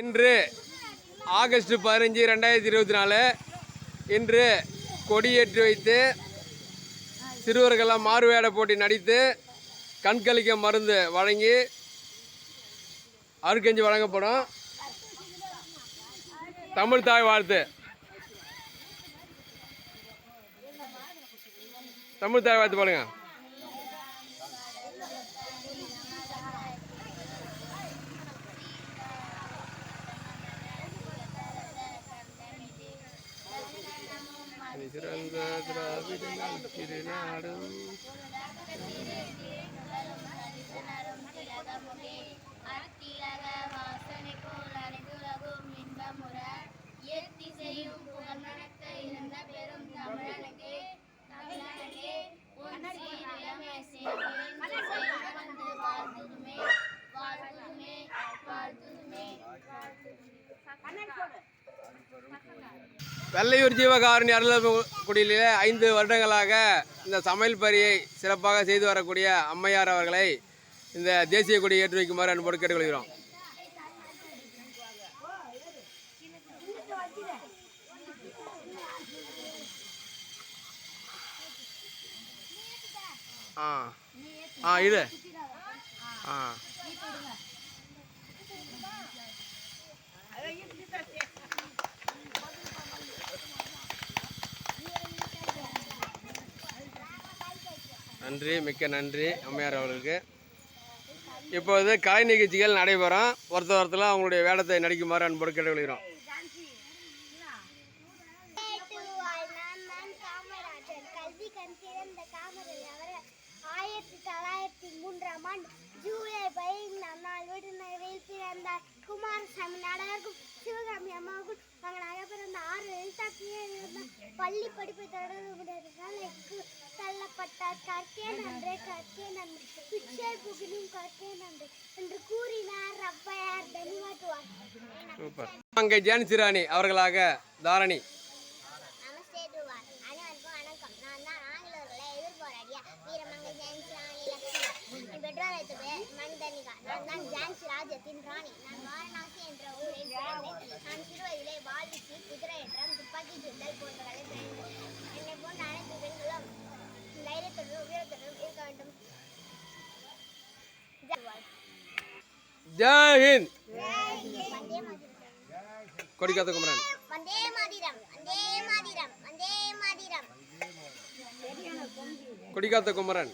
இன்று ஆகஸ்ட் பதினஞ்சு ரெண்டாயிரத்தி இருபத்தி நாலு இன்று கொடியேற்றி வைத்து சிறுவர்களெல்லாம் மாறுவேட போட்டி நடித்து கண்களிக்க மருந்து வழங்கி அருக்கஞ்சி வழங்கப்படும். தமிழ் தாய் வாழ்த்து. தமிழ் தாய் வாழ்த்து பாருங்கள் சிறந்த திராவிடங்கள் திருநாடும் அத்திலக வாசனை புகழ் நடக்க இருந்த பெரும் வாழ்த்துதுமே வாழ்த்துதுமே வாழ்த்துதுமே வெள்ளையூர் ஜீவகாருண்ய அருளக்குடியிலே ஐந்து வருடங்களாக இந்த சமையல் பரியை சிறப்பாக செய்து வரக்கூடிய அம்மையார் அவர்களை இந்த தேசிய கொடி ஏற்றி வைக்குமாறு அன்போடு கேட்டுக்கொள்கிறோம். ஆ. ஆ இது. ஆ. நன்றி மிக்க நன்றி அம்மையார் அவர்களுக்கு. இப்போது கலை நிகழ்ச்சிகள் நடைபெறும். ஒருத்தர் ஒருத்தர் அவங்களுடைய வேடத்தை நடிக்குமாறு அன்போடு கேட்டுக்கொள்கிறோம். காமராஜர் கல்வி கண் திறந்த காமராஜர் அவர் ஆயிரத்தி தொள்ளாயிரத்தி மூன்றாம் ஆண்டு ஜூலை பதினைந்தாம் நாள் விடுநகரில் பிறந்தார் குமாரசாமி நாடகருக்கும் சிவகாமி அம்மாவுக்கும் மகனாக பிறந்த ஆறு எழுத்தாக்கியே இருந்தார் பள்ளி படிப்பை தொடர முடியாததால் தள்ளப்பட்டார் கற்கே நன்றே கற்கே நன்றே பிச்சை புகினும் கற்கே நன்றே என்று கூறினார் ரப்பையார் தனிவாட்டுவார் சூப்பர். அங்கே ஜான்சிராணி அவர்களாக தாரணி. ராஜ்யத்தின் ராணி. நான் வாரணாசி என்ற ஊரில் பிறந்தேன். நான் சிறுவயதிலே வாள் வீச்சு குதிரையேற்றம் துப்பாக்கி சுட்டல் போன்றவர்களை பிறந்தேன் தைரியத்துடனும் வீரத்துடனும் இருக்க வேண்டும் ஜெய்ஹிந்த் கொடிக்காத்த குமரன். வந்தே மாதிரம் வந்தே மாதிரம் வந்தே மாதிரம். கொடிக்காத்த குமரன்.